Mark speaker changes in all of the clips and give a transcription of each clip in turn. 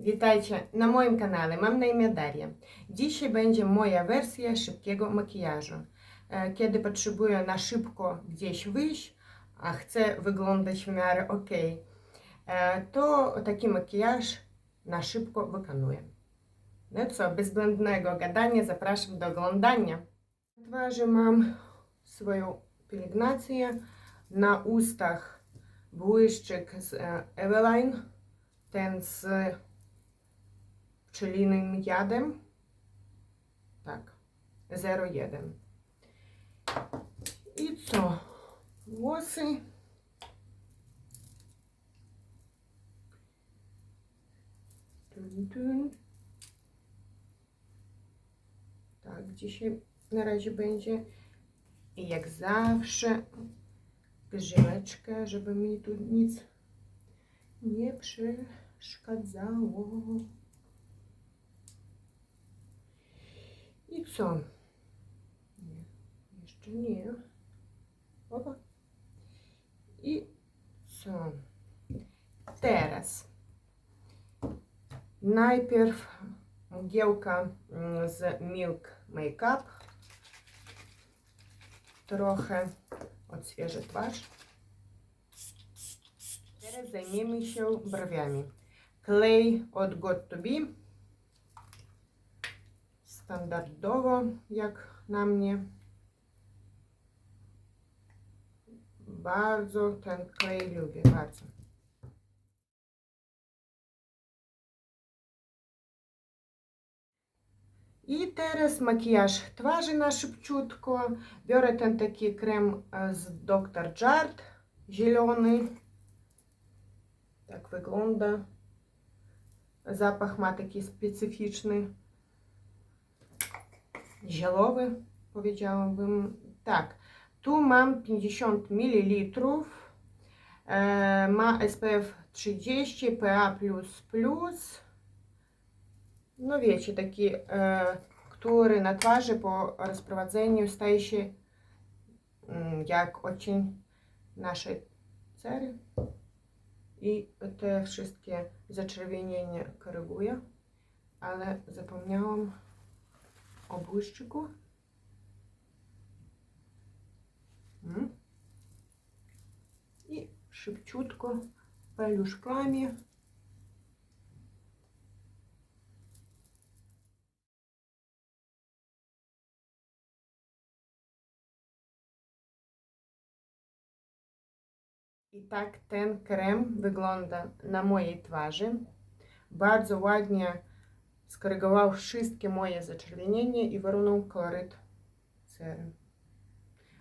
Speaker 1: Witajcie na moim kanale. Mam na imię Daria. Dzisiaj będzie moja wersja szybkiego makijażu. E, Kiedy potrzebuję na szybko gdzieś wyjść, a chcę wyglądać w miarę ok, e, to taki makijaż na szybko wykonuję. No co, bez gadania zapraszam do oglądania. Na twarzy mam swoją pielęgnację, na ustach błyszczyk z e, Eveline, ten z pszczelinym jadem. Tak, 01. I co? Włosy. Tun, tun. Tak, dzisiaj na razie będzie. Jak zawsze grzyweczkę, żeby mi tu nic nie przeszkadzało. I co? Nie, jeszcze nie. Opa. I co? Teraz. Najpierw mgiełka mm, z Milk Makeup. Trochę odświeżę twarz. Teraz zajmiemy się brwiami. Klej od Got to Be. Standardowo, jak na mnie. Bardzo ten klej lubię, bardzo. I teraz makijaż twarzy na szybciutko. Biorę ten taki krem e, z Dr. Jart, zielony. Tak wygląda. Zapach ma taki specyficzny. Zielowy, powiedziałabym. Tak, tu mam 50 ml. E, ma SPF 30, PA++. No wiecie, taki, e, który na twarzy po rozprowadzeniu staje się mm, jak odcień naszej cery. I te wszystkie zaczerwienienia koryguje, ale zapomniałam o błyszczyku. Mm. I szybciutko paluszkami I tak ten krem wygląda na mojej twarzy. Bardzo ładnie skorygował wszystkie moje zaczerwienienia i wyrównał koloryt cery.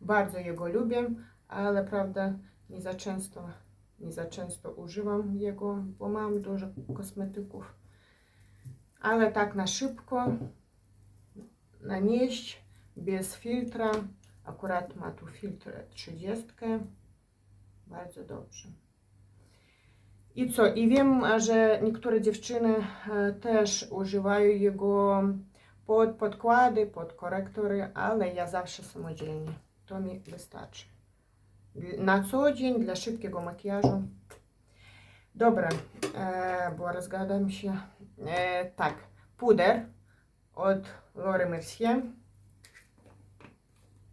Speaker 1: Bardzo jego lubię, ale prawda nie za często, nie za często używam jego, bo mam dużo kosmetyków. Ale tak na szybko nanieść bez filtra. Akurat ma tu filtr 30. Bardzo dobrze. I co? I wiem, że niektóre dziewczyny e, też używają jego pod podkłady, pod korektory, ale ja zawsze samodzielnie. To mi wystarczy. Na co dzień dla szybkiego makijażu. Dobra, e, bo rozgadam się. E, tak, puder od Laura Mercier.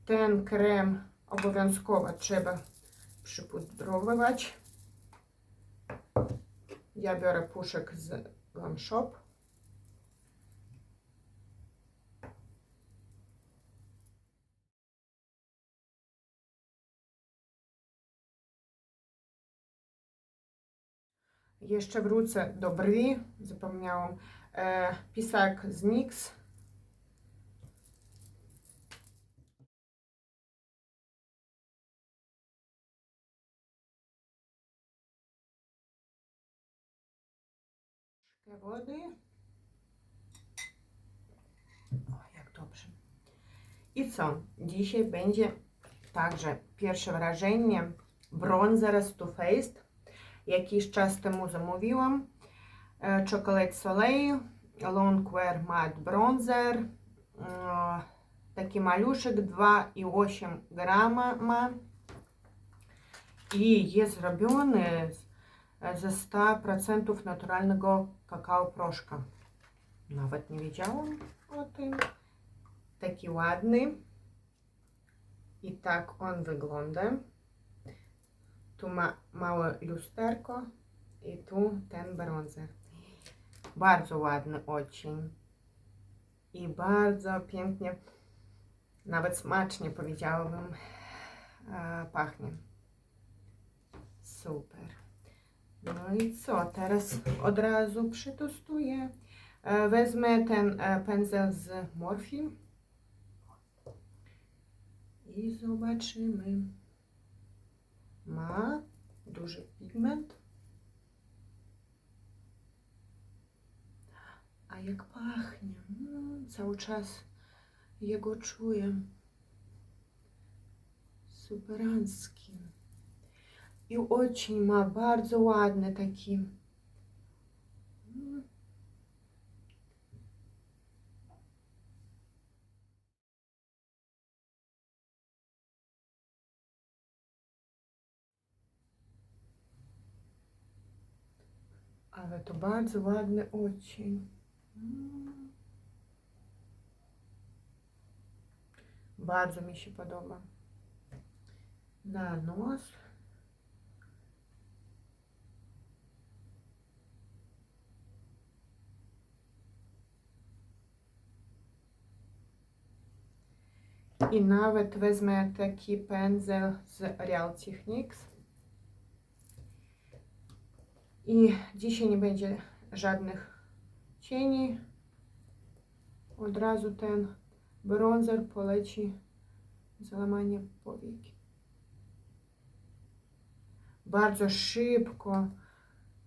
Speaker 1: Ten krem obowiązkowo trzeba przypudrowywać. Ja biorę puszek z Glam Shop. Jeszcze wrócę do brwi. Zapomniałam. E, pisak z NYX. Wody. O, jak dobrze. I co? Dzisiaj będzie także pierwsze wrażenie bronzer z Too Faced. Jakiś czas temu zamówiłam. E, Chocolate Soleil Longwear Matte Bronzer. E, Taki maluszek 2,8 grama ma. I jest zrobiony ze 100% naturalnego kakao proszka. Nawet nie wiedziałam o tym. Taki ładny. I tak on wygląda. Tu ma małe lusterko i tu ten bronzer. Bardzo ładny odcień. I bardzo pięknie, nawet smacznie powiedziałabym, e, pachnie. Super. No i co? Teraz od razu przetestuję. E, Wezmę ten e, pędzel z Morphe i zobaczymy. Ma duży pigment. A jak pachnie. Mm, cały czas jego czuję. Superancki. I очень ma bardzo ładny taki. mm, Ale to bardzo odcień. Mm. Bardzo mi się podoba. Na nos. I nawet wezmę taki pędzel z Real Techniques. I dzisiaj nie będzie żadnych cieni. Od razu ten bronzer poleci załamanie powieki. Bardzo szybko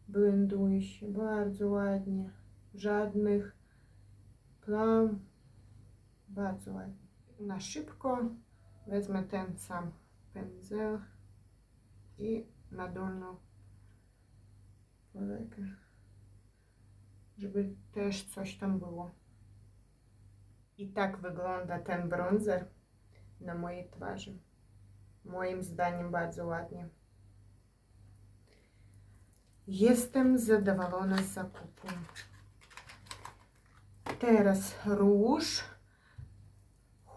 Speaker 1: blenduje się, bardzo ładnie. Żadnych plam. Bardzo ładnie. Na szybko wezmę ten sam pędzel i na dolną polekę, żeby też coś tam było. I tak wygląda ten bronzer na mojej twarzy. Moim zdaniem bardzo ładnie. Jestem zadowolona z zakupu. Teraz róż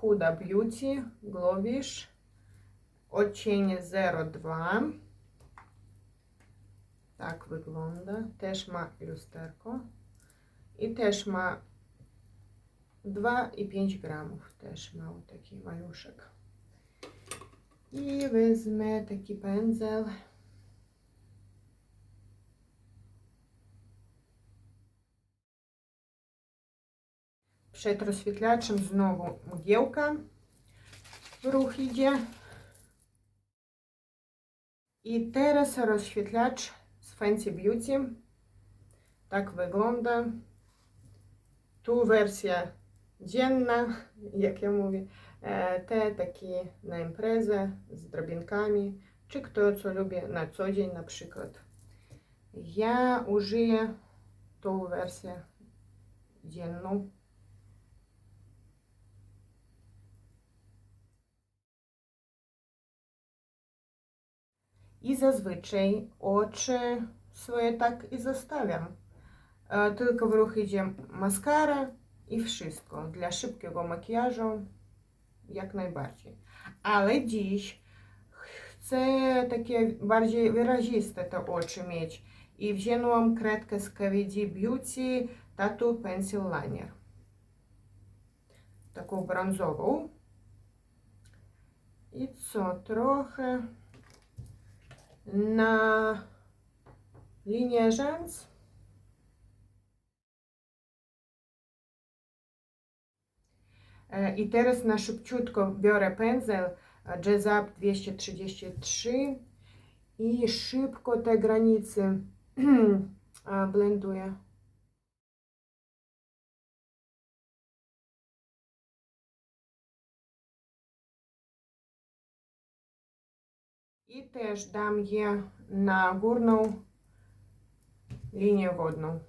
Speaker 1: Huda Beauty Glowish odcień 02 tak wygląda. Też ma lusterko. I też ma 2,5 gramów. Też mały taki maluszek. I wezmę taki pędzel. Przed rozświetlaczem znowu mgiełka w ruch idzie. I teraz rozświetlacz z Fancy Beauty. Tak wygląda. Tu wersja dzienna, jak ja mówię. E, Te takie na imprezę z drobinkami, czy kto co lubi na co dzień na przykład. Ja użyję tą wersję dzienną. I zazwyczaj oczy swoje tak i zostawiam. E, Tylko w ruch idzie maskara i wszystko. Dla szybkiego makijażu jak najbardziej. Ale dziś chcę takie bardziej wyraziste te oczy mieć. I wzięłam kredkę z KVD Beauty Tattoo Pencil Liner. Taką brązową. I co, trochę na linię rzęs. E, I teraz na szybciutko biorę pędzel Jazz Up 233 i szybko te granice e, blenduję. I też dam je na górną linię wodną.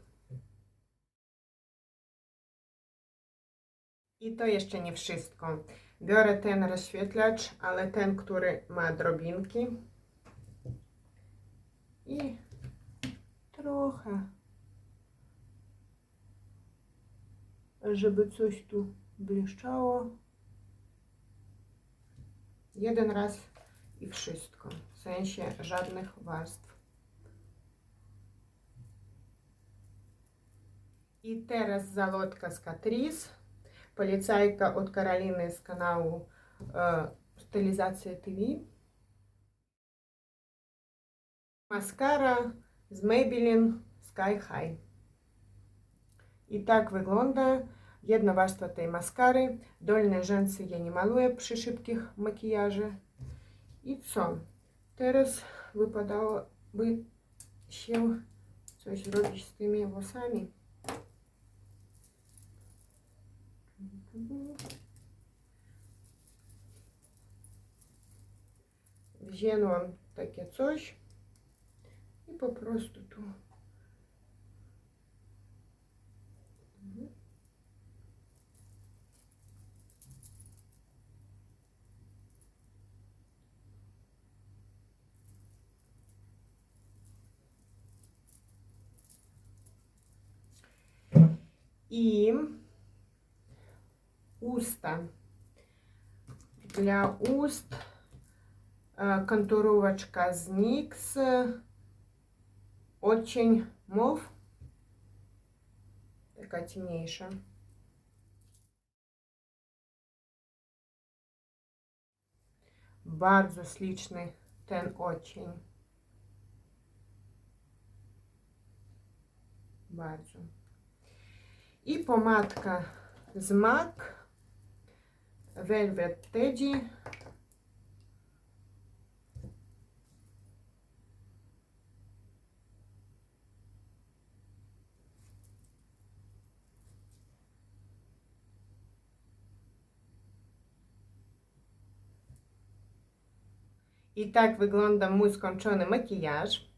Speaker 1: I to jeszcze nie wszystko. Biorę ten rozświetlacz, ale ten, który ma drobinki. I trochę żeby coś tu błyszczało. Jeden raz i wszystko. W sensie żadnych warstw. I teraz zalotka z Catrice. Policajka od Karoliny z kanału e, Stylizacja TV. Maskara z Maybelline Sky High. I tak wygląda jedna warstwa tej maskary. Dolne rzęsy ja nie maluję przy szybkich makijaży. I co? Teraz wypadałoby się coś robić z tymi włosami. Wzięłam takie coś i po prostu tu I usta. Для уст контуровочка з очень мов. Така темніша. Bardzo śliczny ten odcień. Bardzo. I pomadka z MAC Velvet Teddy. I tak wygląda mój skończony makijaż.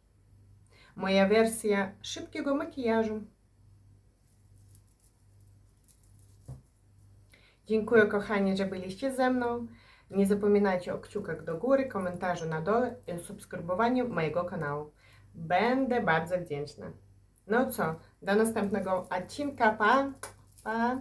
Speaker 1: Moja wersja szybkiego makijażu. Dziękuję kochani, że byliście ze mną. Nie zapominajcie o kciukach do góry, komentarzu na dole i subskrybowaniu mojego kanału. Będę bardzo wdzięczna. No co, do następnego odcinka. Pa! Pa!